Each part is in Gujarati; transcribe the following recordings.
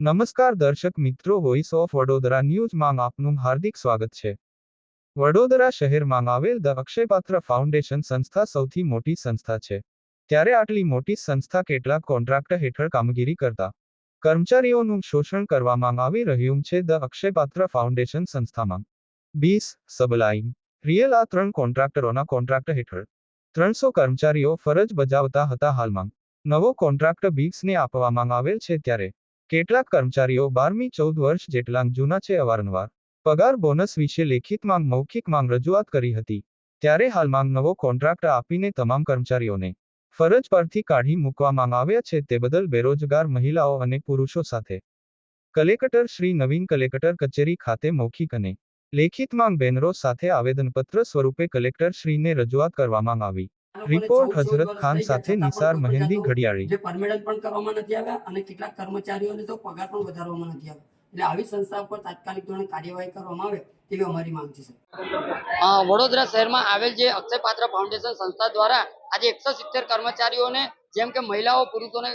નમસ્કાર દર્શક મિત્રો વોઇસ ઓફ વડોદરા ન્યૂઝમાં આપનું હાર્દિક સ્વાગત છે. વડોદરા શહેરમાં આવેલ ધ અક્ષયપાત્ર ફાઉન્ડેશન સંસ્થા સૌથી મોટી સંસ્થા છે. ત્યારે આટલી મોટી સંસ્થા કેટલાક કોન્ટ્રાક્ટ હેઠળ કામગીરી કરતા કર્મચારીઓનું શોષણ કરવામાં આવી રહ્યું છે ધ અક્ષયપાત્ર ફાઉન્ડેશન સંસ્થામાં. બીસ, સબલાઇન, રિયલ આ ત્રણ કોન્ટ્રાક્ટરોના કોન્ટ્રાક્ટ હેઠળ ત્રણસો કર્મચારીઓ ફરજ બજાવતા હતા હાલમાં. નવો કોન્ટ્રાક્ટ બીક્સને આપવામાં આવેલ છે ત્યારે કેટલાક કર્મચારીઓ બારમી ચૌદ વર્ષ જેટલા જૂના છે અવારનવાર. પગાર બોનસ વિશે લેખિત માંગ, મૌખિક માંગ રજૂઆત કરી હતી. ત્યારે હાલમાં નવો કોન્ટ્રાક્ટ આપીને તમામ કર્મચારીઓને ફરજ પરથી કાઢી મૂકવામાં આવ્યા છે તે બદલ બેરોજગાર મહિલાઓ અને પુરુષો સાથે કલેક્ટર શ્રી નવીન કલેક્ટર કચેરી ખાતે મૌખિક અને લેખિત માંગ બેનરો સાથે આવેદનપત્ર સ્વરૂપે કલેક્ટર શ્રીને રજૂઆત કરવામાં આવી. રિપોર્ટ હઝરત ખાન સાથે નિસાર મહેંદી ઘડિયાળી. જે પરમેનન્ટ પણ કરવામાં નથી આવ્યા અને કેટલાક કર્મચારીઓને તો પગાર પણ વધારવામાં નથી આવ્યો. એટલે આવી સંસ્થા પર તાત્કાલિક ધોરણે કાર્યવાહી કરવામાં આવે તેવી અમારી માંગ છે વડોદરા શહેરમાં આવેલ જે અક્ષયપાત્ર ફાઉન્ડેશન સંસ્થા દ્વારા આજે એકસો સિત્તેર કર્મચારીઓને જેમ કે મહિલાઓ પુરુષોને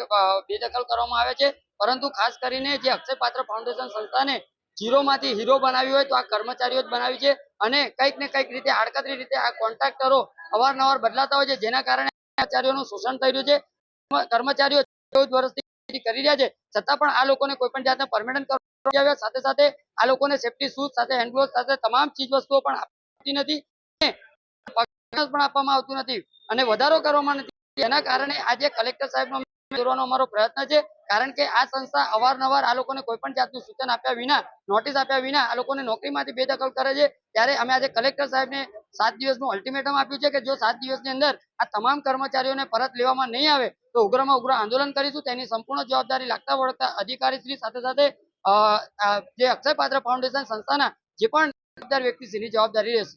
બેદખલ કરવામાં આવે છે. પરંતુ ખાસ કરીને જે અક્ષયપાત્ર ફાઉન્ડેશન સંસ્થાને ઝીરોમાંથી હીરો બનાવી હોય તો આ કર્મચારીઓ જ બનાવી છે. અને કંઈક ને કંઈક રીતે આડકતરી રીતે આ કોન્ટ્રાક્ટરો અવારનવાર બદલાતા હોય છે, જેના કારણે કર્મચારીઓનું શોષણ થઈ રહ્યું છે. કર્મચારીઓ ચૌદ વર્ષથી કરી રહ્યા છે, છતાં પણ આ લોકોને કોઈ પણ જાતના પરમેનન્ટ કરવા સાથે સાથે આ લોકોને સેફટી શૂઝ સાથે હેન્ડગ્લોવ સાથે તમામ ચીજ વસ્તુઓ પણ આપતી નથી. પણ આપવામાં આવતું નથી. અને વધારો કરવામાં નથી. એના કારણે આજે કલેક્ટર સાહેબનો દોરવાનો અમારો પ્રયત્ન છે. સૂચન આપ્યા વિના, નોટિસ આપ્યા વિના આ લોકોને નોકરીમાંથી બેદખલ કરે છે. ત્યારે અમે આજે કલેક્ટર સાહેબને સાત દિવસનું અલ્ટિમેટમ આપ્યું છે કે જો સાત દિવસની અંદર આ તમામ કર્મચારીઓને પરત લેવામાં નહીં આવે, તો ઉગ્રમાં ઉગ્ર આંદોલન કરીશું. તેની સંપૂર્ણ જવાબદારી લાગતા વળગતા અધિકારી શ્રી સાથે સાથે જે અક્ષય પાત્ર ફાઉન્ડેશન સંસ્થાના જે પણ જવાબદાર વ્યક્તિ છે જવાબદારી રહેશે.